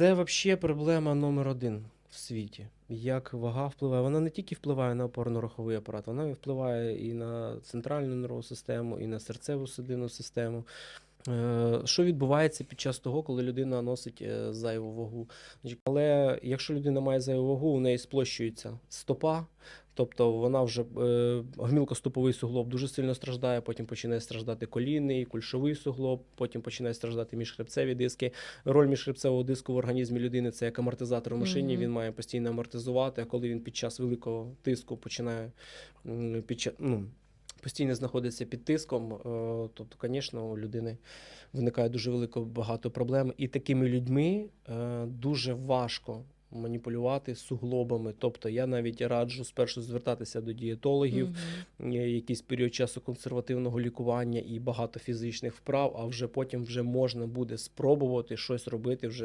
Це взагалі проблема номер один в світі. Як вага впливає. Вона не тільки впливає на опорно-руховий апарат, вона впливає і на центральну нервову систему, і на серцеву судинну систему. Е, Що відбувається під час того, коли людина носить е, зайву вагу? Але якщо людина має зайву вагу, у неї сплощується стопа, тобто вона вже е, гомілкоступовий суглоб дуже сильно страждає, потім починає страждати колінний, кульшовий суглоб, потім починає страждати міжхребцеві диски. Роль міжхребцевого диску в організмі людини це як амортизатор в машині. Мгм. Він має постійно амортизувати. А коли він під час великого тиску починає під час, ну, постійно знаходиться під тиском, е, тобто, звісно, у людини виникає дуже велико багато проблем. І такими людьми е, дуже важко. Маніпулювати суглобами, тобто я навіть раджу спершу звертатися до дієтологів, є якийсь період часу консервативного лікування і багато фізичних вправ, а вже потім вже можна буде спробувати щось робити вже